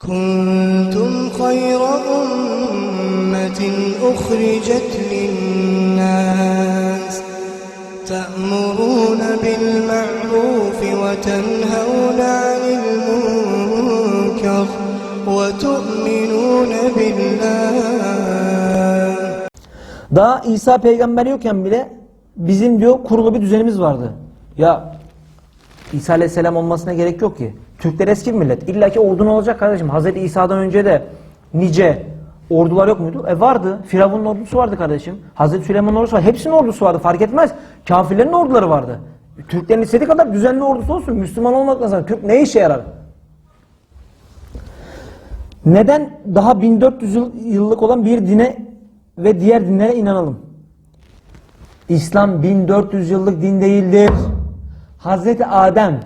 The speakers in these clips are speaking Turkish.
كنتم خير أمة أخرجت للناس تأمرون بالمعروف وتنهون عن المنكر وتؤمنون بالله Daha İsa peygamber yokken bile bizim diyor kurulu bir düzenimiz vardı. Ya İsa aleyhisselam olmasına gerek yok ki. Türkler eski bir millet. İlla ki ordun olacak kardeşim. Hazreti İsa'dan önce de nice ordular yok muydu? E vardı. Firavun'un ordusu vardı kardeşim. Hazreti Süleyman'ın ordusu var. Hepsinin ordusu vardı. Fark etmez. Kafirlerin orduları vardı. Türklerin istediği kadar düzenli ordusu olsun. Müslüman olmakla sonra Türk ne işe yarar? Neden daha 1400 yıl- yıllık olan bir dine ve diğer dinlere inanalım? İslam 1400 yıllık din değildir. Hazreti Adem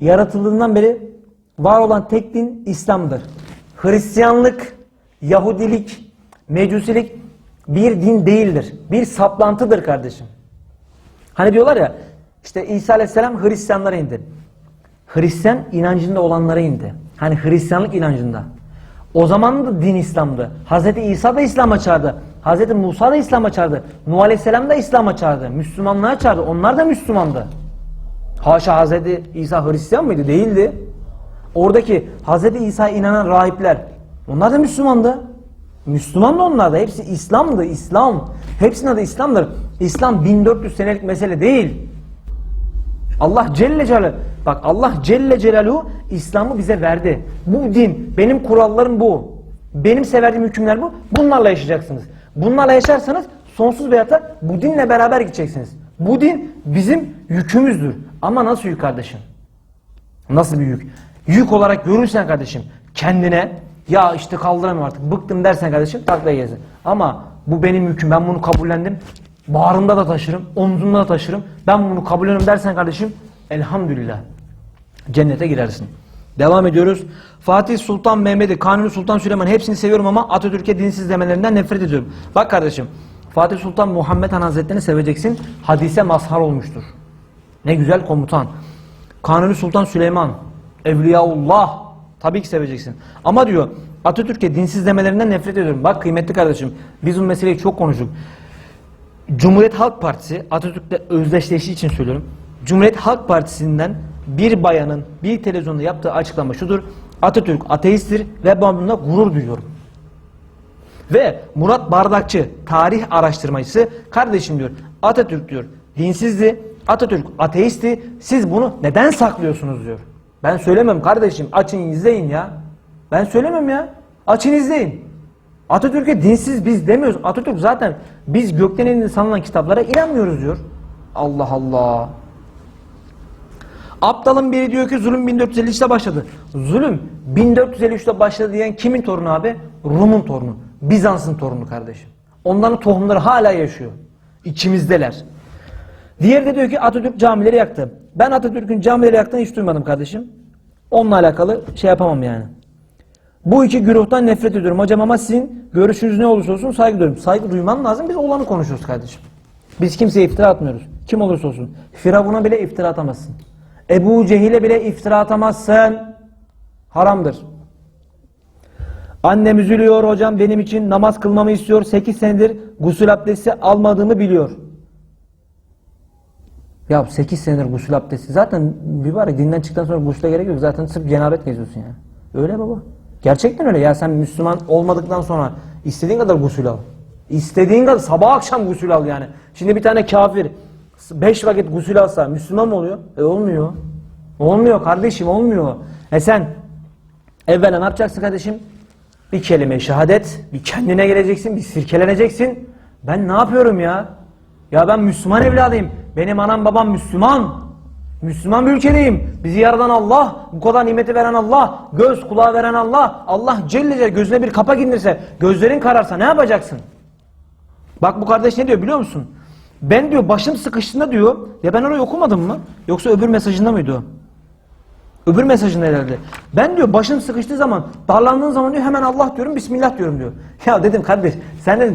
yaratıldığından beri var olan tek din İslam'dır. Hristiyanlık, Yahudilik, Mecusilik bir din değildir. Bir saplantıdır kardeşim. Hani diyorlar ya işte İsa Aleyhisselam Hristiyanlara indi. Hristiyan inancında olanlara indi. Hani Hristiyanlık inancında. O zaman da din İslam'dı. Hazreti İsa da İslam'a çağırdı. Hazreti Musa da İslam'a çağırdı. Nuh Aleyhisselam da İslam'a çağırdı. Müslümanlığa çağırdı. Onlar da Müslümandı. Haşa Hazreti İsa Hristiyan mıydı? Değildi. Oradaki Hazreti İsa'ya inanan rahipler onlar da Müslümandı. Müslüman da onlar da. Hepsi İslam'dı. İslam. Hepsinin adı İslam'dır. İslam 1400 senelik mesele değil. Allah Celle Celaluhu bak Allah Celle Celaluhu İslam'ı bize verdi. Bu din, benim kurallarım bu. Benim severdiğim hükümler bu. Bunlarla yaşayacaksınız. Bunlarla yaşarsanız sonsuz bir hayata bu dinle beraber gideceksiniz. Bu din bizim yükümüzdür. Ama nasıl yük kardeşim? Nasıl bir yük? Yük olarak görürsen kardeşim kendine ya işte kaldıramıyorum artık bıktım dersen kardeşim taklaya gezin. Ama bu benim yüküm ben bunu kabullendim. Bağrımda da taşırım, omzumda da taşırım. Ben bunu kabulleniyorum dersen kardeşim elhamdülillah cennete girersin. Devam ediyoruz. Fatih Sultan Mehmet'i, Kanuni Sultan Süleyman hepsini seviyorum ama Atatürk'e dinsiz demelerinden nefret ediyorum. Bak kardeşim Fatih Sultan Muhammed Han Hazretleri'ni seveceksin. Hadise mazhar olmuştur. Ne güzel komutan. Kanuni Sultan Süleyman, Evliyaullah tabii ki seveceksin. Ama diyor Atatürk'e dinsiz demelerinden nefret ediyorum. Bak kıymetli kardeşim biz bu meseleyi çok konuştuk. Cumhuriyet Halk Partisi Atatürk'le özdeşleştiği için söylüyorum. Cumhuriyet Halk Partisi'nden bir bayanın bir televizyonda yaptığı açıklama şudur. Atatürk ateisttir ve ben bununla gurur duyuyorum. Ve Murat Bardakçı tarih araştırmacısı kardeşim diyor Atatürk diyor dinsizdi Atatürk ateisti siz bunu neden saklıyorsunuz diyor. Ben söylemem kardeşim açın izleyin ya. Ben söylemem ya. Açın izleyin. Atatürk'e dinsiz biz demiyoruz. Atatürk zaten biz gökten indi sanılan kitaplara inanmıyoruz diyor. Allah Allah. Aptalın biri diyor ki zulüm 1453'te başladı. Zulüm 1453'te başladı diyen kimin torunu abi? Rum'un torunu. Bizans'ın torunu kardeşim. Onların tohumları hala yaşıyor. İçimizdeler. Diğeri de diyor ki Atatürk camileri yaktı. Ben Atatürk'ün camileri yaktığını hiç duymadım kardeşim. Onunla alakalı şey yapamam yani. Bu iki güruhtan nefret ediyorum hocam ama sizin görüşünüz ne olursa olsun saygı duyuyorum. Saygı duyman lazım biz olanı konuşuyoruz kardeşim. Biz kimseye iftira atmıyoruz. Kim olursa olsun. Firavun'a bile iftira atamazsın. Ebu Cehil'e bile iftira atamazsın. Haramdır. Annem üzülüyor hocam benim için namaz kılmamı istiyor. 8 senedir gusül abdesti almadığımı biliyor. Ya 8 senedir gusül abdesti. Zaten mübarek dinden çıktıktan sonra gusüle gerek yok. Zaten sırf cenabet geziyorsun yani. Öyle baba. Gerçekten öyle. Ya sen Müslüman olmadıktan sonra istediğin kadar gusül al. İstediğin kadar sabah akşam gusül al yani. Şimdi bir tane kafir 5 vakit gusül alsa Müslüman mı oluyor? E olmuyor. Olmuyor kardeşim olmuyor. E sen evvela ne yapacaksın kardeşim? Bir kelime şehadet, bir kendine geleceksin, bir sirkeleneceksin. Ben ne yapıyorum ya? Ya ben Müslüman evladıyım. Benim anam babam Müslüman. Müslüman bir ülkedeyim. Bizi yaradan Allah, bu kadar nimeti veren Allah, göz kulağı veren Allah. Allah Celle gözüne bir kapak indirse, gözlerin kararsa ne yapacaksın? Bak bu kardeş ne diyor biliyor musun? Ben diyor başım sıkıştığında diyor, ya ben orayı okumadım mı? Yoksa öbür mesajında mıydı o? Öbür mesajında herhalde. Ben diyor başım sıkıştığı zaman, darlandığın zaman diyor hemen Allah diyorum, Bismillah diyorum diyor. Ya dedim kardeş sen de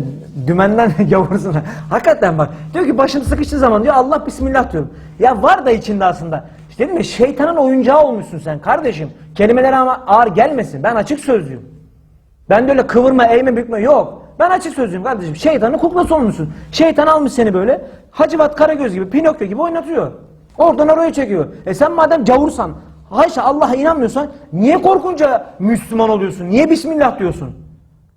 dümenden gavursun. Hakikaten bak. Diyor ki başım sıkıştığı zaman diyor Allah Bismillah diyorum. Ya var da içinde aslında. İşte Dedim mi şeytanın oyuncağı olmuşsun sen kardeşim. Kelimeler ama ağır gelmesin. Ben açık sözlüyüm. Ben de öyle kıvırma, eğme, bükme yok. Ben açık sözlüyüm kardeşim. Şeytanın kuklası olmuşsun. Şeytan almış seni böyle Hacivat Karagöz gibi, Pinokyo gibi oynatıyor. Oradan oraya çekiyor. E sen madem cavursan, haşa Allah'a inanmıyorsan niye korkunca Müslüman oluyorsun? Niye Bismillah diyorsun?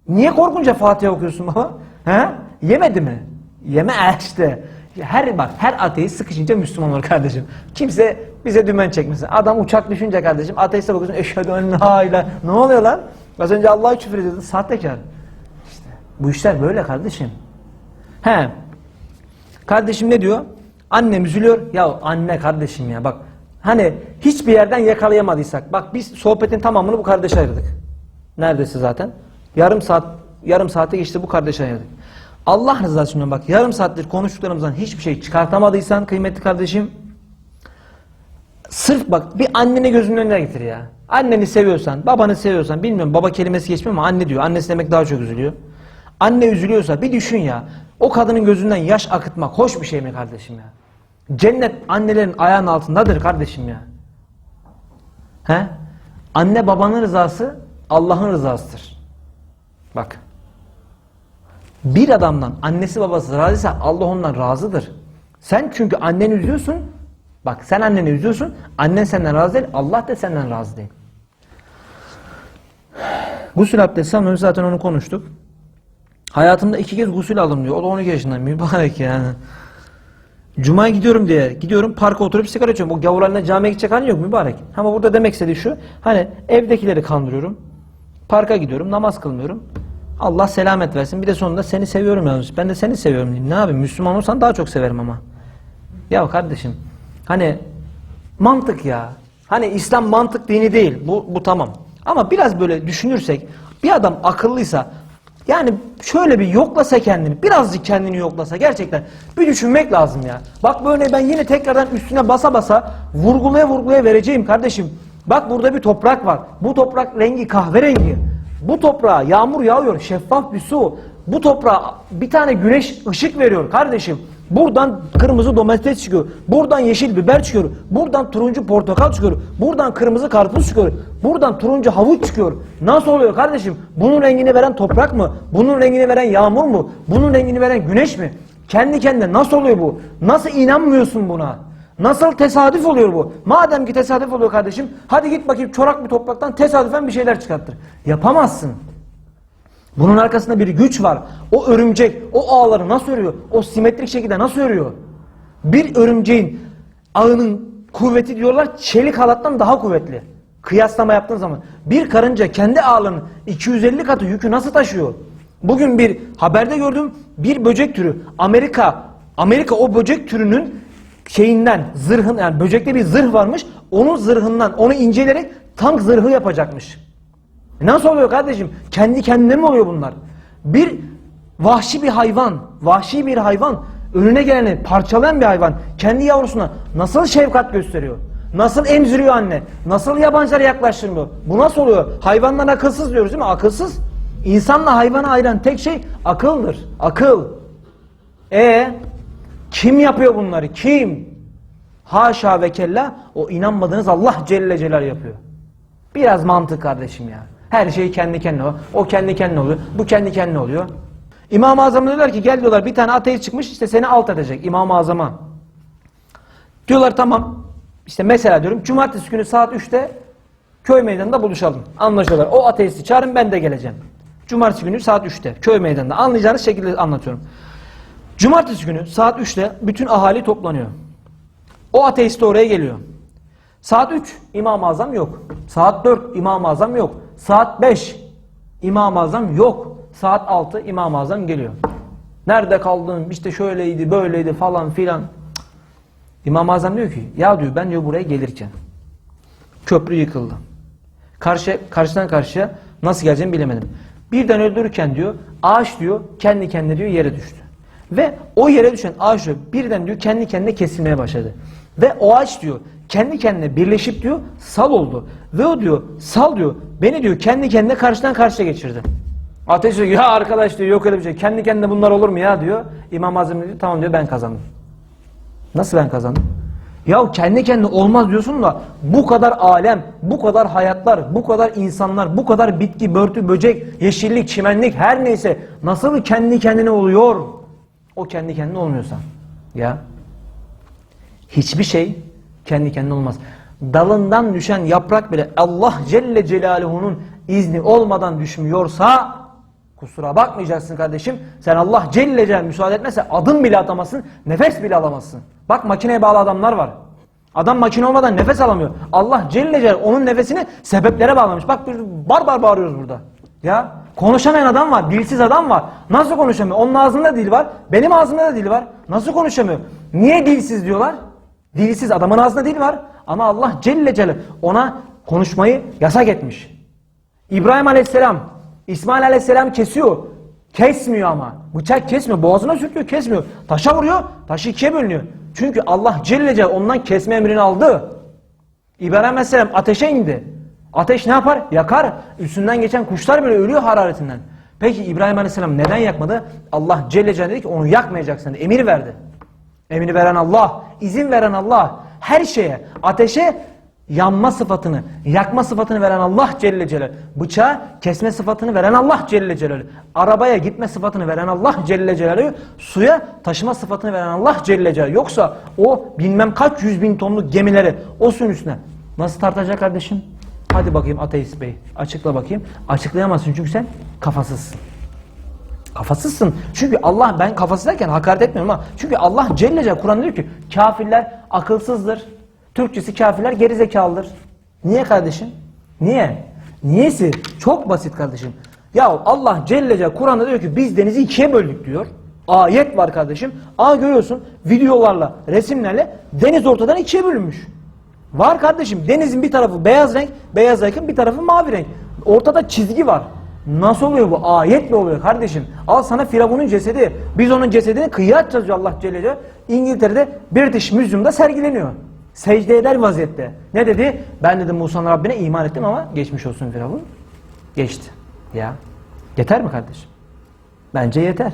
Niye korkunca Fatiha okuyorsun baba? He? Yemedi mi? Yeme işte. Her bak her ateist sıkışınca Müslüman olur kardeşim. Kimse bize dümen çekmesin. Adam uçak düşünce kardeşim ateiste bakıyorsun eşhedü en la ilahe. Ne oluyor lan? Az önce Allah'a küfür ediyordun. Sahtekar. İşte bu işler böyle kardeşim. He. Kardeşim ne diyor? Annem üzülüyor. Ya anne kardeşim ya bak. Hani hiçbir yerden yakalayamadıysak. Bak biz sohbetin tamamını bu kardeşe ayırdık. Neredeyse zaten. Yarım saat yarım saate geçti bu kardeşe ayırdık. Allah rızası için bak yarım saattir konuştuklarımızdan hiçbir şey çıkartamadıysan kıymetli kardeşim sırf bak bir anneni gözünün önüne getir ya. Anneni seviyorsan, babanı seviyorsan bilmiyorum baba kelimesi geçmiyor ama anne diyor. Annesi demek daha çok üzülüyor. Anne üzülüyorsa bir düşün ya. O kadının gözünden yaş akıtmak hoş bir şey mi kardeşim ya? Cennet annelerin ayağının altındadır kardeşim ya. He? Anne babanın rızası Allah'ın rızasıdır. Bak. Bir adamdan annesi babası razıysa Allah ondan razıdır. Sen çünkü anneni üzüyorsun. Bak sen anneni üzüyorsun. Annen senden razı değil. Allah da senden razı değil. Gusül abdesti almıyoruz. Zaten onu konuştuk. Hayatımda iki kez gusül aldım diyor. O da 12 yaşında. Mübarek yani. Cuma'ya gidiyorum diye gidiyorum parka oturup sigara içiyorum. O gavurlarla camiye gidecek hali yok mübarek. Ama burada demek istediği şu. Hani evdekileri kandırıyorum. Parka gidiyorum namaz kılmıyorum. Allah selamet versin. Bir de sonunda seni seviyorum yalnız. Ben de seni seviyorum diyeyim. Ne yapayım? Müslüman olsan daha çok severim ama. Ya kardeşim hani mantık ya. Hani İslam mantık dini değil. Bu, bu tamam. Ama biraz böyle düşünürsek bir adam akıllıysa yani şöyle bir yoklasa kendini, birazcık kendini yoklasa gerçekten bir düşünmek lazım ya. Bak böyle ben yine tekrardan üstüne basa basa vurgulaya vurgulaya vereceğim kardeşim. Bak burada bir toprak var. Bu toprak rengi kahverengi. Bu toprağa yağmur yağıyor, şeffaf bir su. Bu toprağa bir tane güneş ışık veriyor kardeşim. Buradan kırmızı domates çıkıyor. Buradan yeşil biber çıkıyor. Buradan turuncu portakal çıkıyor. Buradan kırmızı karpuz çıkıyor. Buradan turuncu havuç çıkıyor. Nasıl oluyor kardeşim? Bunun rengini veren toprak mı? Bunun rengini veren yağmur mu? Bunun rengini veren güneş mi? Kendi kendine nasıl oluyor bu? Nasıl inanmıyorsun buna? Nasıl tesadüf oluyor bu? Madem ki tesadüf oluyor kardeşim, hadi git bakayım çorak bir topraktan tesadüfen bir şeyler çıkarttır. Yapamazsın. Bunun arkasında bir güç var. O örümcek, o ağları nasıl örüyor? O simetrik şekilde nasıl örüyor? Bir örümceğin ağının kuvveti diyorlar çelik halattan daha kuvvetli. Kıyaslama yaptığın zaman. Bir karınca kendi ağlarının 250 katı yükü nasıl taşıyor? Bugün bir haberde gördüm bir böcek türü. Amerika, Amerika o böcek türünün şeyinden zırhın yani böcekte bir zırh varmış. Onun zırhından onu inceleyerek tank zırhı yapacakmış. E Nasıl oluyor kardeşim? Kendi kendine mi oluyor bunlar? Bir vahşi bir hayvan, vahşi bir hayvan, önüne geleni parçalayan bir hayvan kendi yavrusuna nasıl şefkat gösteriyor? Nasıl emziriyor anne? Nasıl yabancılara yaklaştırmıyor? Bu nasıl oluyor? Hayvandan akılsız diyoruz değil mi? Akılsız. İnsanla hayvanı ayıran tek şey akıldır. Akıl. E kim yapıyor bunları? Kim? Haşa ve kella o inanmadığınız Allah Celle Celal yapıyor. Biraz mantık kardeşim ya. Her şey kendi kendine oluyor. O kendi kendine oluyor. Bu kendi kendine oluyor. İmam-ı Azam'a diyorlar ki gel diyorlar bir tane ateist çıkmış işte seni alt edecek İmam-ı Azam'a. Diyorlar tamam. İşte mesela diyorum cumartesi günü saat 3'te köy meydanında buluşalım. Anlaşıyorlar. O ateisti çağırın ben de geleceğim. Cumartesi günü saat 3'te köy meydanında. Anlayacağınız şekilde anlatıyorum. Cumartesi günü saat 3'te bütün ahali toplanıyor. O ateist oraya geliyor. Saat 3 İmam-ı Azam yok. Saat 4 İmam-ı Azam yok. Saat 5 İmam-ı Azam yok. Saat 6 İmam-ı Azam geliyor. Nerede kaldın? İşte şöyleydi, böyleydi falan filan. İmam-ı Azam diyor ki ya diyor ben diyor buraya gelirken köprü yıkıldı. Karşı, karşıdan karşıya nasıl geleceğimi bilemedim. Birden öldürürken diyor ağaç diyor kendi kendine diyor yere düştü. Ve o yere düşen ağaç diyor birden diyor kendi kendine kesilmeye başladı. Ve o ağaç diyor kendi kendine birleşip diyor sal oldu. Ve o diyor sal diyor beni diyor kendi kendine karşıdan karşıya geçirdi. Ateş diyor ya arkadaş diyor yok öyle bir şey. Kendi kendine bunlar olur mu ya diyor. İmam Azam diyor tamam diyor ben kazandım. Nasıl ben kazandım? Ya kendi kendine olmaz diyorsun da bu kadar alem, bu kadar hayatlar, bu kadar insanlar, bu kadar bitki, börtü, böcek, yeşillik, çimenlik her neyse nasıl kendi kendine oluyor? O kendi kendine olmuyorsa. Ya hiçbir şey kendi kendine olmaz. Dalından düşen yaprak bile Allah Celle Celaluhu'nun izni olmadan düşmüyorsa kusura bakmayacaksın kardeşim. Sen Allah Celle Celaluhu müsaade etmezse adım bile atamazsın, nefes bile alamazsın. Bak makineye bağlı adamlar var. Adam makine olmadan nefes alamıyor. Allah Celle Celaluhu onun nefesini sebeplere bağlamış. Bak bir barbar bağırıyoruz burada. Ya konuşamayan adam var, dilsiz adam var. Nasıl konuşamıyor? Onun ağzında dil var, benim ağzımda da dil var. Nasıl konuşamıyor? Niye dilsiz diyorlar? Dilsiz adamın ağzında dil var ama Allah Celle Celle ona konuşmayı yasak etmiş. İbrahim Aleyhisselam, İsmail Aleyhisselam kesiyor. Kesmiyor ama. Bıçak kesmiyor. Boğazına sürtüyor kesmiyor. Taşa vuruyor. Taşı ikiye bölünüyor. Çünkü Allah Celle Celle ondan kesme emrini aldı. İbrahim Aleyhisselam ateşe indi. Ateş ne yapar? Yakar. Üstünden geçen kuşlar bile ölüyor hararetinden. Peki İbrahim Aleyhisselam neden yakmadı? Allah Celle Celle dedi ki onu yakmayacaksın. Emir verdi. Emini veren Allah, izin veren Allah, her şeye, ateşe yanma sıfatını, yakma sıfatını veren Allah Celle Celaluhu. Bıçağa kesme sıfatını veren Allah Celle Celaluhu. Arabaya gitme sıfatını veren Allah Celle Celaluhu. Suya taşıma sıfatını veren Allah Celle Celaluhu. Yoksa o bilmem kaç yüz bin tonluk gemileri o suyun üstüne nasıl tartacak kardeşim? Hadi bakayım ateist bey açıkla bakayım. Açıklayamazsın çünkü sen kafasızsın. Kafasızsın. Çünkü Allah ben kafasız derken hakaret etmiyorum ama çünkü Allah Celle Celle Kur'an diyor ki kafirler akılsızdır. Türkçesi kafirler gerizekalıdır. Niye kardeşim? Niye? Niyesi? Çok basit kardeşim. Ya Allah Celle Celle Kur'an'da diyor ki biz denizi ikiye böldük diyor. Ayet var kardeşim. Aa görüyorsun videolarla, resimlerle deniz ortadan ikiye bölünmüş. Var kardeşim denizin bir tarafı beyaz renk, beyaz renkın bir tarafı mavi renk. Ortada çizgi var. Nasıl oluyor bu? Ayetle oluyor kardeşim. Al sana Firavun'un cesedi. Biz onun cesedini kıyıya atacağız diyor Allah Celle Celaluhu. İngiltere'de British Museum'da sergileniyor. Secde eder vaziyette. Ne dedi? Ben dedim Musa'nın Rabbine iman ettim ama geçmiş olsun Firavun. Geçti. Ya. Yeter mi kardeşim? Bence yeter.